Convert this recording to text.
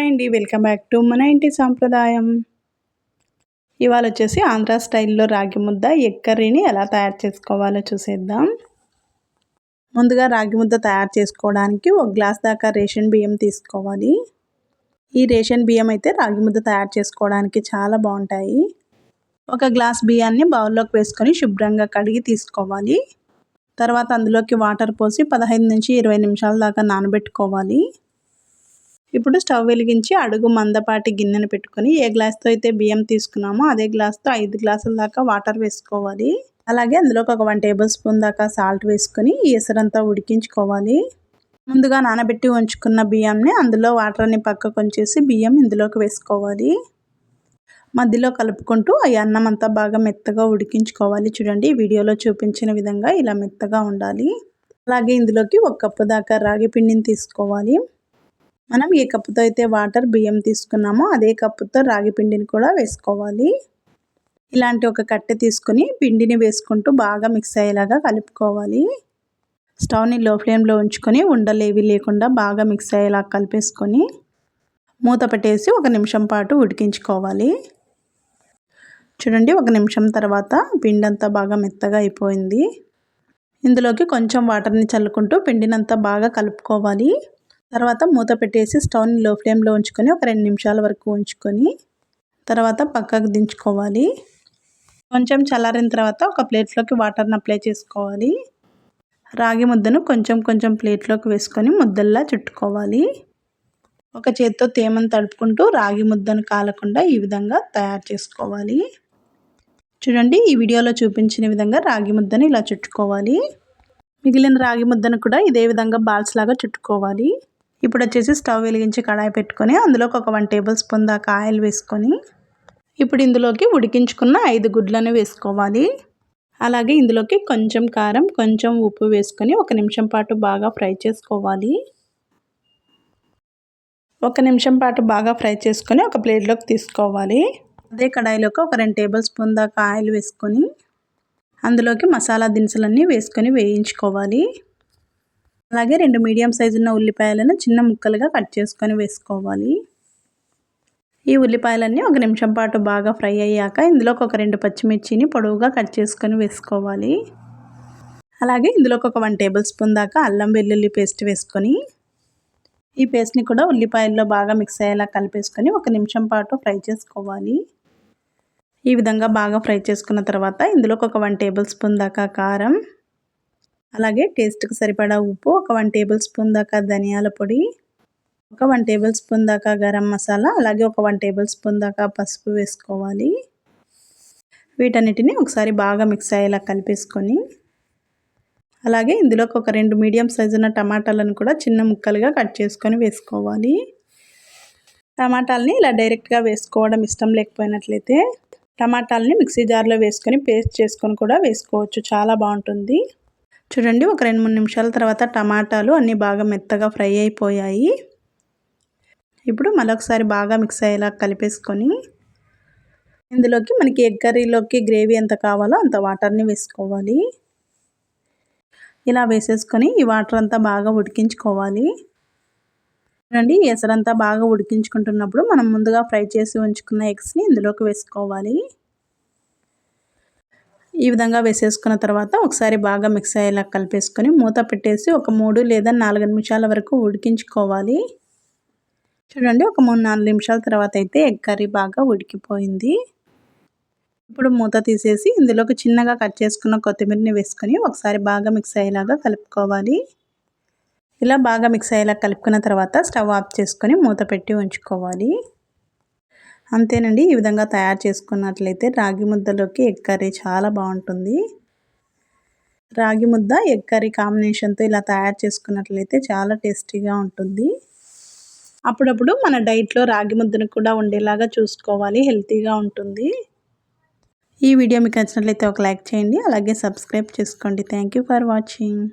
అండి. Welcome back to మన ఇంటి సాంప్రదాయం. ఇవాళ వచ్చేసి ఆంధ్ర స్టైల్లో రాగి ముద్ద ఎగ్ కర్రీని ఎలా తయారు చేసుకోవాలో చూసేద్దాం. ముందుగా రాగి ముద్ద తయారు చేసుకోవడానికి ఒక గ్లాస్ దాకా రేషన్ బియ్యం తీసుకోవాలి. ఈ రేషన్ బియ్యం అయితే రాగి ముద్ద తయారు చేసుకోవడానికి చాలా బాగుంటాయి. ఒక గ్లాస్ బియ్యాన్ని బౌల్లోకి వేసుకొని శుభ్రంగా కడిగి తీసుకోవాలి. తర్వాత అందులోకి వాటర్ పోసి పదహైదు నుంచి ఇరవై నిమిషాల దాకా నానబెట్టుకోవాలి. ఇప్పుడు స్టవ్ వెలిగించి అడుగు మందపాటి గిన్నెను పెట్టుకొని ఏ గ్లాస్తో అయితే బియ్యం తీసుకున్నామో అదే గ్లాస్తో ఐదు గ్లాసుల దాకా వాటర్ వేసుకోవాలి. అలాగే అందులోకి ఒక వన్ టేబుల్ స్పూన్ దాకా సాల్ట్ వేసుకొని ఎసరంతా ఉడికించుకోవాలి. ముందుగా నానబెట్టి ఉంచుకున్న బియ్యంని అందులో వాటర్ని పక్కకు ఉంచేసి బియ్యం ఇందులోకి వేసుకోవాలి. మధ్యలో కలుపుకుంటూ ఈ అన్నం అంతా బాగా మెత్తగా ఉడికించుకోవాలి. చూడండి వీడియోలో చూపించిన విధంగా ఇలా మెత్తగా ఉండాలి. అలాగే ఇందులోకి ఒక కప్పు దాకా రాగి పిండిని తీసుకోవాలి. మనం ఏ కప్పుతో అయితే వాటర్ బియ్యం తీసుకున్నామో అదే కప్పుతో రాగి పిండిని కూడా వేసుకోవాలి. ఇలాంటి ఒక కట్టె తీసుకుని పిండిని వేసుకుంటూ బాగా మిక్స్ అయ్యేలాగా కలుపుకోవాలి. స్టవ్ని లో ఫ్లేమ్లో ఉంచుకొని ఉండలేవి లేకుండా బాగా మిక్స్ అయ్యేలా కలిపేసుకొని మూత పెట్టేసి ఒక నిమిషం పాటు ఉడికించుకోవాలి. చూడండి ఒక నిమిషం తర్వాత పిండి అంతా బాగా మెత్తగా అయిపోయింది. ఇందులోకి కొంచెం వాటర్ని చల్లుకుంటూ పిండినంతా బాగా కలుపుకోవాలి. తర్వాత మూత పెట్టేసి స్టవ్ని లో ఫ్లేమ్లో ఉంచుకొని ఒక రెండు నిమిషాల వరకు ఉంచుకొని తర్వాత పక్కకు దించుకోవాలి. కొంచెం చల్లారిన తర్వాత ఒక ప్లేట్లోకి వాటర్ని అప్లై చేసుకోవాలి. రాగి ముద్దను కొంచెం కొంచెం ప్లేట్లోకి వేసుకొని ముద్దల్లా చుట్టుకోవాలి. ఒక చేత్తో తేమను తడుపుకుంటూ రాగి ముద్దను కాలకుండా ఈ విధంగా తయారు చేసుకోవాలి. చూడండి ఈ వీడియోలో చూపించిన విధంగా రాగి ముద్దను ఇలా చుట్టుకోవాలి. మిగిలిన రాగి ముద్దను కూడా ఇదే విధంగా బాల్స్ లాగా చుట్టుకోవాలి. ఇప్పుడు వచ్చేసి స్టవ్ వెలిగించి కడాయి పెట్టుకొని అందులోకి ఒక వన్ టేబుల్ స్పూన్ దాకా ఆయిల్ వేసుకొని ఇప్పుడు ఇందులోకి ఉడికించుకున్న ఐదు గుడ్లను వేసుకోవాలి. అలాగే ఇందులోకి కొంచెం కారం కొంచెం ఉప్పు వేసుకొని ఒక నిమిషం పాటు బాగా ఫ్రై చేసుకోవాలి. ఒక నిమిషం పాటు బాగా ఫ్రై చేసుకొని ఒక ప్లేట్లోకి తీసుకోవాలి. అదే కడాయిలోకి ఒక రెండు టేబుల్ స్పూన్ దాకా ఆయిల్ వేసుకొని అందులోకి మసాలా దినుసులన్నీ వేసుకొని వేయించుకోవాలి. అలాగే రెండు మీడియం సైజు ఉన్న ఉల్లిపాయలను చిన్న ముక్కలుగా కట్ చేసుకొని వేసుకోవాలి. ఈ ఉల్లిపాయలన్నీ ఒక నిమిషం పాటు బాగా ఫ్రై అయ్యాక ఇందులోకి ఒక రెండు పచ్చిమిర్చిని పొడవుగా కట్ చేసుకొని వేసుకోవాలి. అలాగే ఇందులోకి ఒక వన్ టేబుల్ స్పూన్ దాకా అల్లం వెల్లుల్లి పేస్ట్ వేసుకొని ఈ పేస్ట్ని కూడా ఉల్లిపాయల్లో బాగా మిక్స్ అయ్యేలా కలిపేసుకొని ఒక నిమిషం పాటు ఫ్రై చేసుకోవాలి. ఈ విధంగా బాగా ఫ్రై చేసుకున్న తర్వాత ఇందులోకి ఒక వన్ టేబుల్ స్పూన్ దాకా కారం అలాగే టేస్ట్కి సరిపడా ఉప్పు ఒక వన్ టేబుల్ స్పూన్ దాకా ధనియాల పొడి ఒక వన్ టేబుల్ స్పూన్ దాకా గరం మసాలా అలాగే ఒక వన్ టేబుల్ స్పూన్ దాకా పసుపు వేసుకోవాలి. వీటన్నిటిని ఒకసారి బాగా మిక్స్ అయ్యేలా కలిపేసుకొని అలాగే ఇందులోకి ఒక రెండు మీడియం సైజున్న టమాటాలను కూడా చిన్న ముక్కలుగా కట్ చేసుకొని వేసుకోవాలి. టమాటాలని ఇలా డైరెక్ట్గా వేసుకోవడం ఇష్టం లేకపోయినట్లయితే టమాటాలని మిక్సీ జార్లో వేసుకొని పేస్ట్ చేసుకొని కూడా వేసుకోవచ్చు. చాలా బాగుంటుంది. చూడండి ఒక రెండు మూడు నిమిషాల తర్వాత టమాటాలు అన్నీ బాగా మెత్తగా ఫ్రై అయిపోయాయి. ఇప్పుడు మరొకసారి బాగా మిక్స్ అయ్యేలా కలిపేసుకొని ఇందులోకి మనకి ఎగ్ కర్రీలోకి గ్రేవీ ఎంత కావాలో అంత వాటర్ని వేసుకోవాలి. ఇలా వేసేసుకొని ఈ వాటర్ అంతా బాగా ఉడికించుకోవాలి. చూడండి ఎసరంతా బాగా ఉడికించుకుంటున్నప్పుడు మనం ముందుగా ఫ్రై చేసి ఉంచుకున్న ఎగ్స్ని ఇందులోకి వేసుకోవాలి. ఈ విధంగా వేసేసుకున్న తర్వాత ఒకసారి బాగా మిక్స్ అయ్యేలా కలిపేసుకొని మూత పెట్టేసి ఒక మూడు లేదా నాలుగు నిమిషాల వరకు ఉడికించుకోవాలి. చూడండి ఒక మూడు నాలుగు నిమిషాల తర్వాత అయితే ఎగ్ కర్రీ బాగా ఉడికిపోయింది. ఇప్పుడు మూత తీసేసి ఇందులోకి చిన్నగా కట్ చేసుకున్న కొత్తిమీరని వేసుకొని ఒకసారి బాగా మిక్స్ అయ్యేలాగా కలుపుకోవాలి. ఇలా బాగా మిక్స్ అయ్యేలా కలుపుకున్న తర్వాత స్టవ్ ఆఫ్ చేసుకొని మూత పెట్టి ఉంచుకోవాలి. అంతేనండి. ఈ విధంగా తయారు చేసుకున్నట్లయితే రాగి ముద్దలోకి ఎగ్ కర్రీ చాలా బాగుంటుంది. రాగి ముద్ద ఎగ్ కర్రీ కాంబినేషన్తో ఇలా తయారు చేసుకున్నట్లయితే చాలా టేస్టీగా ఉంటుంది. అప్పుడప్పుడు మన డైట్లో రాగి ముద్దను కూడా ఉండేలాగా చూసుకోవాలి. హెల్తీగా ఉంటుంది. ఈ వీడియో మీకు నచ్చినట్లయితే ఒక లైక్ చేయండి. అలాగే సబ్స్క్రైబ్ చేసుకోండి. Thank for watching.